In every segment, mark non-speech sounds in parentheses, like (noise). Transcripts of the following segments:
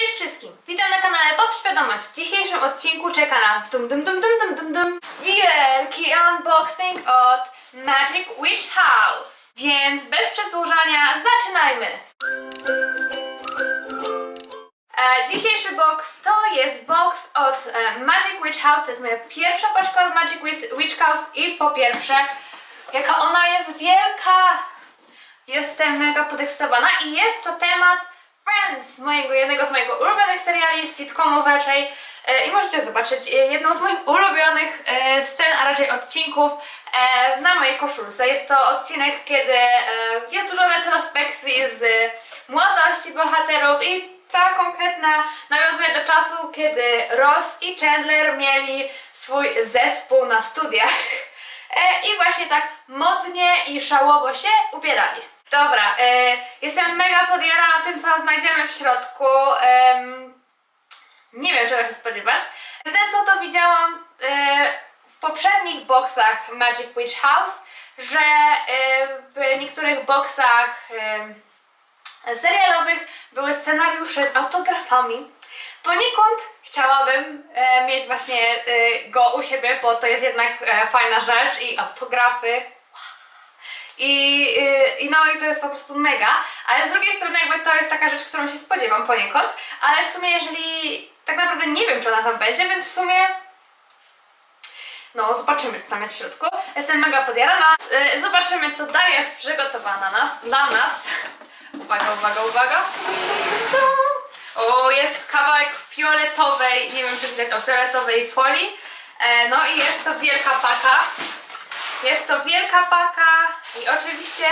Cześć wszystkim! Witam na kanale Pop Świadomość. W dzisiejszym odcinku czeka nas dum dum dum dum dum dum dum wielki unboxing od Magic Witch House. Więc bez przedłużania zaczynajmy! E, dzisiejszy box to jest box od e, Magic Witch House. To jest moja pierwsza paczka od Magic Witch- House i po pierwsze, jaka ona jest wielka! Jestem mega podekscytowana i jest to temat Friends, mojego, jednego z moich ulubionych seriali, sitcomów raczej. E, I możecie zobaczyć e, jedną z moich ulubionych e, scen, a raczej odcinków na mojej koszulce. Jest to odcinek, kiedy jest dużo retrospekcji z młodości bohaterów i ta konkretna nawiązuje do czasu, kiedy Ross i Chandler mieli swój zespół na studiach. I właśnie tak modnie i szałowo się ubierali. Dobra, e, jestem mega podjarana tym, co znajdziemy w środku. Nie wiem, czego się spodziewać. Ten, co to widziałam e, w poprzednich boksach Magic Witch House, że e, w niektórych boksach serialowych były scenariusze z autografami. Poniekąd chciałabym mieć właśnie go u siebie, bo to jest jednak fajna rzecz i autografy. I, y, I no i to jest po prostu mega, ale z drugiej strony jakby to jest taka rzecz, którą się spodziewam poniekąd, ale w sumie jeżeli tak naprawdę nie wiem, czy ona tam będzie, więc w sumie no zobaczymy, co tam jest w środku. Jestem mega podjarana. Y, zobaczymy, co Daria już przygotowała na nas, dla nas. Uwaga, uwaga, uwaga. O, jest kawałek fioletowej, nie wiem czy widać, o fioletowej folii. E, no i jest to wielka paka. Jest to wielka paka i oczywiście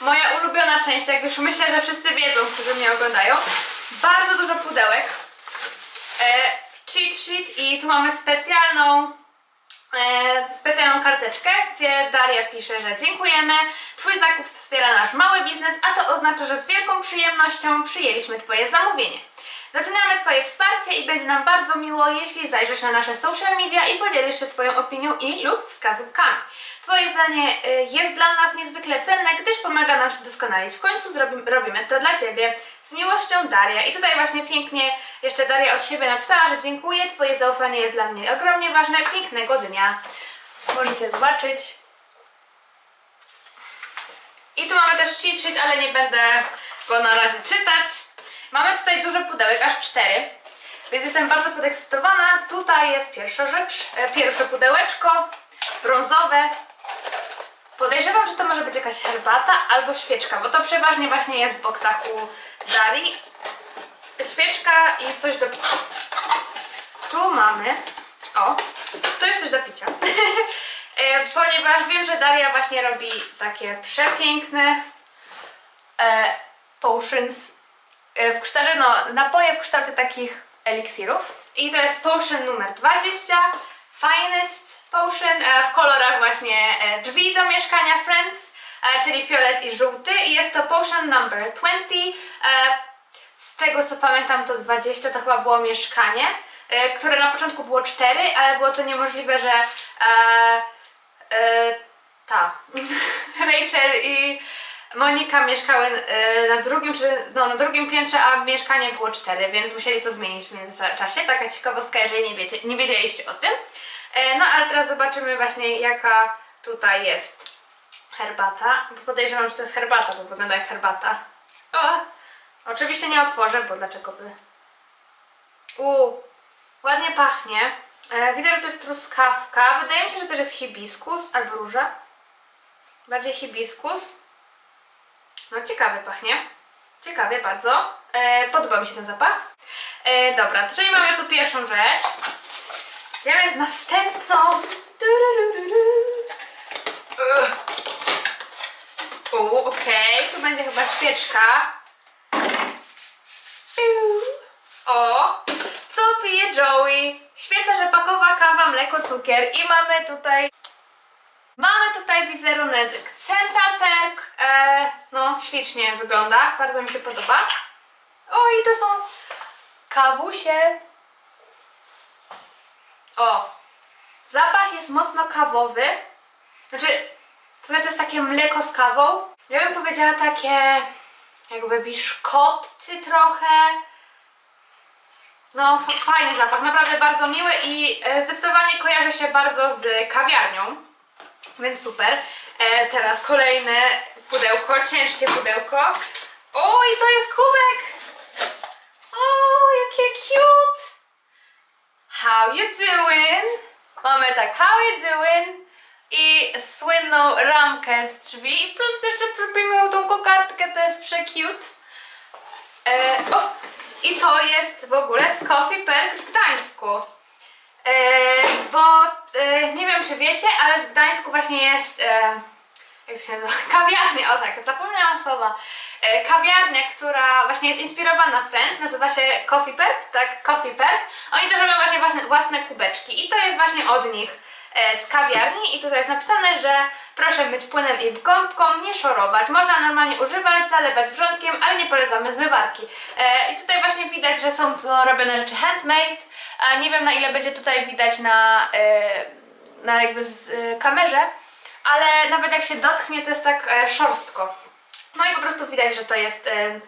moja ulubiona część, jak już myślę, że wszyscy wiedzą, którzy mnie oglądają. Bardzo dużo pudełek. E, cheat sheet i tu mamy specjalną e, specjalną karteczkę, gdzie Daria pisze, że dziękujemy. Twój zakup wspiera nasz mały biznes, a to oznacza, że z wielką przyjemnością przyjęliśmy Twoje zamówienie. Doceniamy Twoje wsparcie i będzie nam bardzo miło, jeśli zajrzysz na nasze social media i podzielisz się swoją opinią i lub wskazówkami. Twoje zdanie y, jest dla nas niezwykle cenne, gdyż pomaga nam się doskonalić. W końcu zrobimy, robimy to dla Ciebie. Z miłością Daria. I tutaj właśnie pięknie jeszcze Daria od siebie napisała, że dziękuję, Twoje zaufanie jest dla mnie ogromnie ważne. Pięknego dnia. Możecie zobaczyć. I tu mamy też cheat sheet, ale nie będę go na razie czytać. Mamy tutaj dużo pudełek, aż cztery. Więc jestem bardzo podekscytowana. Tutaj jest pierwsza rzecz, e, pierwsze pudełeczko, brązowe. Podejrzewam, że to może być jakaś herbata albo świeczka, bo to przeważnie właśnie jest w boksach u Darii. Świeczka i coś do picia. Tu mamy, o, to jest coś do picia. (laughs) E, Ponieważ wiem, że Daria właśnie robi takie przepiękne e, potions w kształcie, no, napoje w kształcie takich eliksirów. I jest potion numer 20, Finest Potion, e, w kolorach właśnie e, drzwi do mieszkania Friends, e, czyli fiolet i żółty. I jest to potion number 20. E, z tego co pamiętam to 20 to chyba było mieszkanie, e, które na początku było 4, ale było to niemożliwe, że e, e, ta (laughs) Rachel i Monika mieszkały e, na drugim, czy, no, na drugim piętrze, a mieszkanie było cztery, więc musieli to zmienić w międzyczasie. Taka ciekawostka, jeżeli nie, wiecie, nie wiedzieliście o tym. E, no ale teraz zobaczymy właśnie jaka tutaj jest herbata. Bo podejrzewam, że to jest herbata, bo wygląda jak herbata. O! Oczywiście nie otworzę, bo dlaczego by... U, ładnie pachnie. E, widzę, że to jest truskawka. Wydaje mi się, że też jest hibiskus albo róża. Bardziej hibiskus. No ciekawie pachnie. Ciekawie bardzo. E, podoba mi się ten zapach. E, dobra, to czyli mamy tu pierwszą rzecz. Idziemy z następną. Turururu. Ugh. U, okej, tu będzie chyba świeczka. O, co pije Joey? Świeca rzepakowa, kawa, mleko, cukier i mamy tutaj Mamy tutaj wizerunek Central Perk. E, no, ślicznie wygląda. Bardzo mi się podoba. O, i to są kawusie. O, zapach jest mocno kawowy. Znaczy, tutaj to jest takie mleko z kawą. Ja bym powiedziała takie jakby biszkopty trochę. No, fa- fajny zapach, naprawdę bardzo miły i e, zdecydowanie kojarzy się bardzo z kawiarnią, więc super. E, teraz kolejne pudełko, ciężkie pudełko. O, i to jest kubek! O, jakie cute! How you doing? Mamy tak, how you doing? I słynną ramkę z drzwi i plus jeszcze przypomniał tą kokardkę, to jest przecute. E, o, I to jest w ogóle z Coffee Perk w Gdańsku. E, bo e, nie wiem czy wiecie, ale w Gdańsku właśnie jest e, jak to się nazywa? (laughs) Kawiarnia, o tak, zapomniałam słowa. Kawiarnia, która właśnie jest inspirowana Friends, nazywa się Coffee Perk, tak, Coffee Perk. Oni też robią właśnie, własne kubeczki i to jest właśnie od nich z kawiarni i tutaj jest napisane, że proszę myć płynem i gąbką, nie szorować. Można normalnie używać, zalewać wrzątkiem, ale nie polecamy zmywarki. E, I tutaj właśnie widać, że są to robione rzeczy handmade. Nie wiem na ile będzie tutaj widać na, e, na jakby z, e, kamerze, ale nawet jak się dotknie, to jest tak e, szorstko. No i po prostu widać, że to jest e,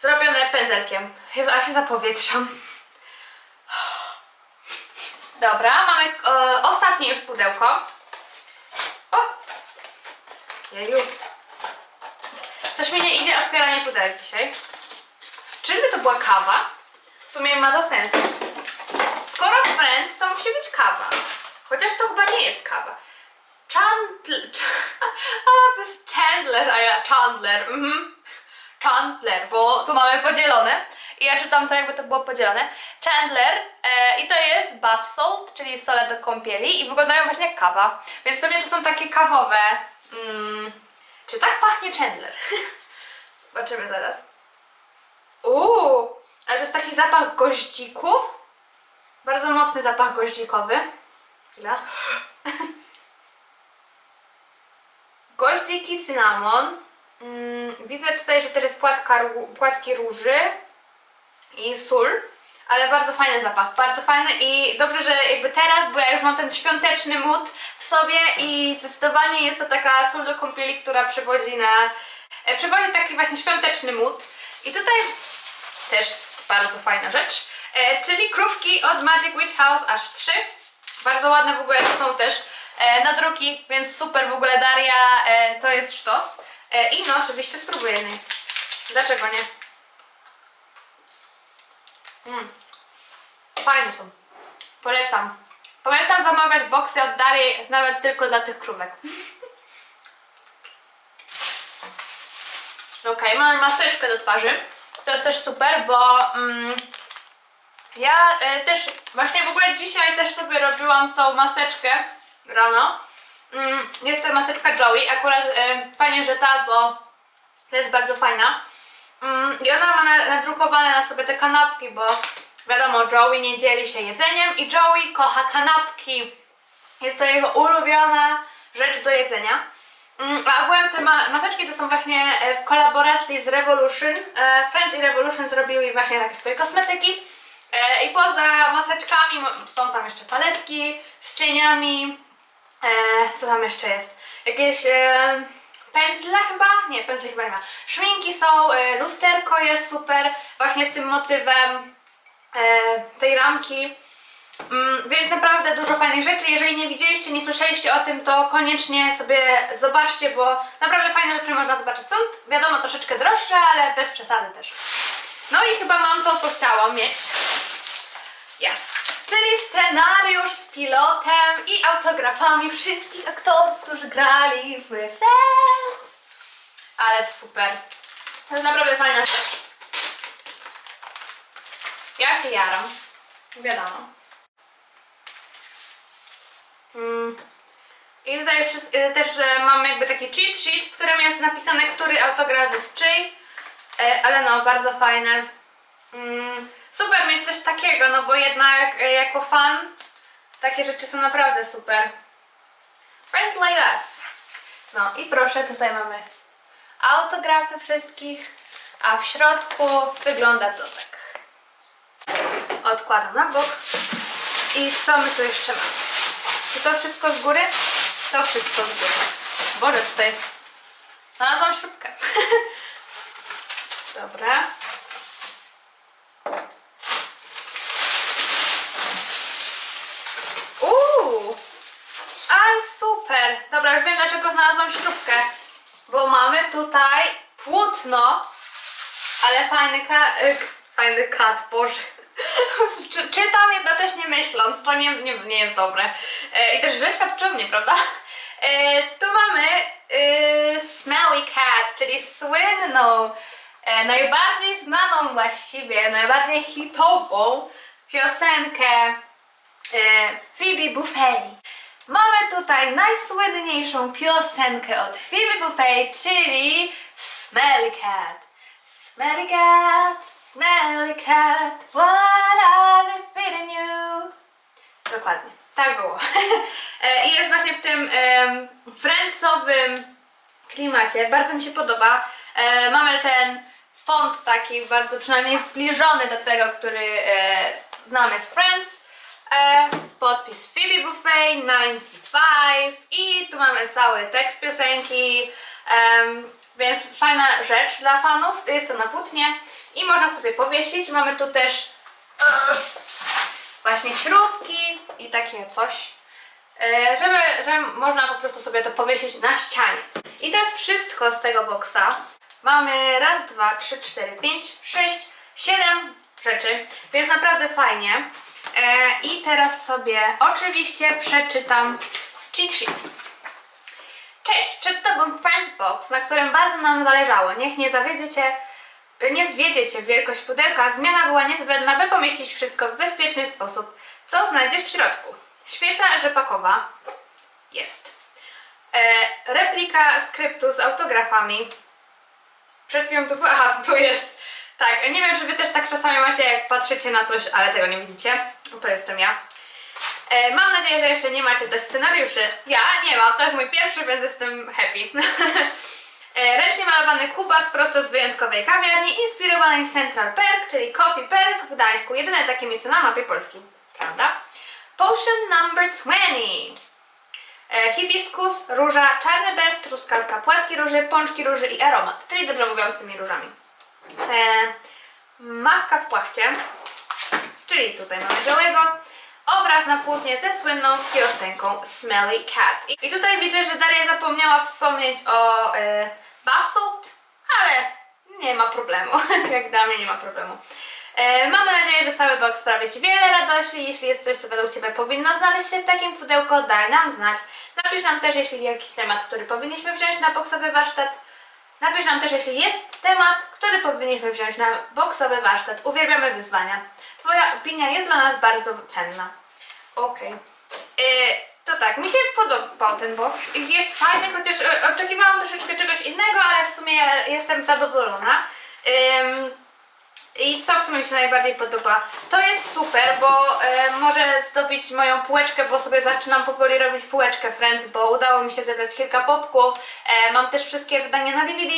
zrobione pędzelkiem. Jezu, a się zapowietrzam. Dobra, mamy e, ostatnie już pudełko. O! Jeju. Coś mi nie idzie otwieranie pudełek dzisiaj. Czyżby to była kawa? W sumie ma to sens. Skoro Friends, to musi być kawa. Chociaż to chyba nie jest kawa. Chandler. (laughs) A, to jest Chandler, a ja Chandler. Mhm. Chandler, bo tu mamy podzielone. I ja czytam to, jakby to było podzielone. Chandler e, i to jest bath salt, czyli sole do kąpieli i wyglądają właśnie jak kawa. Więc pewnie to są takie kawowe. Mm. Czy tak pachnie Chandler? (laughs) Zobaczymy zaraz. Uuu, ale to jest taki zapach goździków. Bardzo mocny zapach goździkowy. Chwila. (laughs) Goździki, cynamon. Mm, widzę tutaj, że też jest płatka, płatki róży i sól, ale bardzo fajny zapach, bardzo fajny i dobrze, że jakby teraz, bo ja już mam ten świąteczny mód w sobie i zdecydowanie jest to taka sól do kąpieli, która przywodzi na, e, przywodzi taki właśnie świąteczny mód. I tutaj też bardzo fajna rzecz, e, czyli krówki od Magic Witch House, aż trzy, bardzo ładne w ogóle to są też e, nadruki, więc super w ogóle Daria, to jest sztos. I no oczywiście spróbujemy, dlaczego nie? Mm. Fajne są. Polecam. Polecam zamawiać boksy od Darii nawet tylko dla tych krówek. (laughs) Okej, mamy maseczkę do twarzy. To jest też super, bo mm, ja e, też właśnie w ogóle dzisiaj też sobie robiłam tą maseczkę rano. Mm, jest to maseczka Joey, akurat e, fajnie, że ta, bo to jest bardzo fajna. Mm, I ona ma na, nadrukowane na sobie te kanapki, bo wiadomo, Joey nie dzieli się jedzeniem i Joey kocha kanapki. Jest to jego ulubiona rzecz do jedzenia. Mm, A ogółem te ma maseczki to są właśnie e, w kolaboracji z Revolution. E, Friends i Revolution zrobiły właśnie takie swoje kosmetyki. E, I poza maseczkami są tam jeszcze paletki z cieniami. E, co tam jeszcze jest? Jakieś e, pędzle chyba? Nie, pędzle chyba nie ma. Szminki są, e, lusterko jest super, właśnie z tym motywem e, tej ramki. Mm, więc naprawdę dużo fajnych rzeczy. Jeżeli nie widzieliście, nie słyszeliście o tym, to koniecznie sobie zobaczcie, bo naprawdę fajne rzeczy można zobaczyć. Są wiadomo troszeczkę droższe, ale bez przesady też. No i chyba mam to, co chciałam mieć. Yes. Czyli scenariusz z pilotem i autografami wszystkich aktorów, którzy grali w Friends. Ale super. To jest naprawdę fajna rzecz. Ja się jaram. Wiadomo. Mm. I tutaj y, też e, mam jakby taki cheat sheet, w którym jest napisane, który autograf jest czyj. E, ale no, bardzo fajne. Mm, super mieć coś takiego, no bo jednak e, jako fan takie rzeczy są naprawdę super. Friends like us. No i proszę, tutaj mamy autografy wszystkich, a w środku wygląda to tak. Odkładam na bok. I co my tu jeszcze mamy? Czy to wszystko z góry? To wszystko z góry. Boże, tutaj jest. Znalazłam śrubkę. (laughs) Dobra. Dobra, już wiem dlaczego znalazłam śrubkę. Bo mamy tutaj płótno, ale fajny ka... y, Fajny kat, boże. (laughs) Czy, czytam jednocześnie myśląc, to nie, nie, nie jest dobre. E, I też źle świadczy mnie, prawda? E, tu mamy e, Smelly Cat, czyli słynną, e, najbardziej znaną właściwie, najbardziej hitową piosenkę e, Phoebe Buffet. Mamy tutaj najsłynniejszą piosenkę od Phoebe Buffet, czyli Smelly Cat. Smelly cat, smelly cat, what are they feeding you? Dokładnie, tak było. (laughs) E, I jest właśnie w tym em, friendsowym klimacie, bardzo mi się podoba. E, mamy ten font taki bardzo przynajmniej zbliżony do tego, który e, znamy z Friends. E, podpis Phoebe Buffet 95 i tu mamy cały tekst piosenki, więc fajna rzecz dla fanów. Jest to na płótnie i można sobie powiesić. Mamy tu też e, właśnie śrubki i takie coś, e, żeby, że można po prostu sobie to powiesić na ścianie. I to jest wszystko z tego boksa. Mamy raz, dwa, trzy, cztery, pięć, sześć, siedem rzeczy, więc naprawdę fajnie. E, I teraz sobie oczywiście przeczytam cheat sheet. Cześć, przed Tobą Friends Box, na którym bardzo nam zależało. Niech nie zawiedziecie, nie zwiedziecie wielkość pudełka. Zmiana była niezbędna, by pomieścić wszystko w bezpieczny sposób. Co znajdziesz w środku? Świeca rzepakowa jest. E, replika skryptu z autografami. Przed chwilą tu aha, tu jest. Tak, nie wiem, czy Wy też tak czasami macie, jak patrzycie na coś, ale tego nie widzicie. To jestem ja. E, mam nadzieję, że jeszcze nie macie też scenariuszy. Ja nie mam, to jest mój pierwszy, więc jestem happy. (laughs) e, ręcznie malowany kubas prosto z wyjątkowej kawiarni, inspirowanej Central Perk, czyli Coffee Perk w Gdańsku. Jedyne takie miejsce na mapie Polski, prawda? Potion number 20. E, hibiskus, róża, czarny bez, truskawka, płatki róży, pączki róży i aromat. Czyli dobrze mówiłam z tymi różami. E, maska w płachcie, czyli tutaj mamy białego. Obraz na płótnie ze słynną piosenką Smelly Cat. I, tutaj widzę, że Daria zapomniała wspomnieć o e, bath salt, ale nie ma problemu. (laughs) Jak dla mnie nie ma problemu. E, mamy nadzieję, że cały box sprawi Ci wiele radości. Jeśli jest coś, co według Ciebie powinno znaleźć się w takim pudełku, daj nam znać. Napisz nam też, jeśli jakiś temat, który powinniśmy wziąć na boxowy warsztat. Napisz nam też, jeśli jest temat, który powinniśmy wziąć na boxowy warsztat. Uwielbiamy wyzwania. Twoja opinia jest dla nas bardzo cenna. Okej. Yy, To tak, mi się podobał ten box. Jest fajny, chociaż e, oczekiwałam troszeczkę czegoś innego, ale w sumie jestem zadowolona. Ym, i co w sumie mi się najbardziej podoba? To jest super, bo e, może zdobić moją półeczkę, bo sobie zaczynam powoli robić półeczkę Friends, bo udało mi się zebrać kilka popków. E, mam też wszystkie wydania na DVD,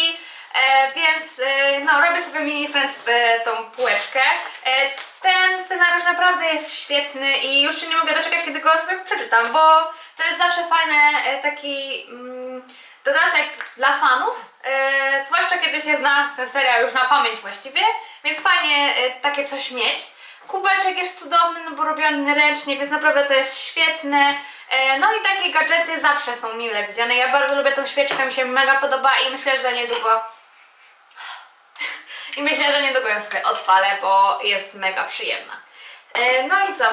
e, więc e, no, robię sobie mini Friends e, tą półeczkę. E, ten scenariusz naprawdę jest świetny i już się nie mogę doczekać, kiedy go sobie przeczytam, bo to jest zawsze fajny e, taki mm, dodatek dla fanów, e, zwłaszcza kiedy się zna ten serial już na pamięć właściwie, więc fajnie e, takie coś mieć. Kubeczek jest cudowny, no bo robiony ręcznie, więc naprawdę to jest świetne. E, no i takie gadżety zawsze są mile widziane. Ja bardzo lubię tą świeczkę, mi się mega podoba i myślę, że niedługo (laughs) i myślę, że niedługo ją sobie odpalę, bo jest mega przyjemna. E, No i co?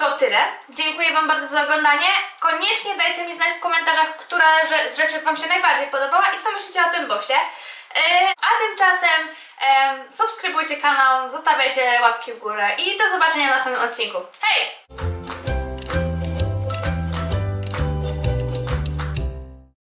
To tyle. Dziękuję Wam bardzo za oglądanie. Koniecznie dajcie mi znać w komentarzach, która z rzeczy Wam się najbardziej podobała i co myślicie o tym boksie. E, A tymczasem em, subskrybujcie kanał, zostawiajcie łapki w górę i do zobaczenia w następnym odcinku. Hej!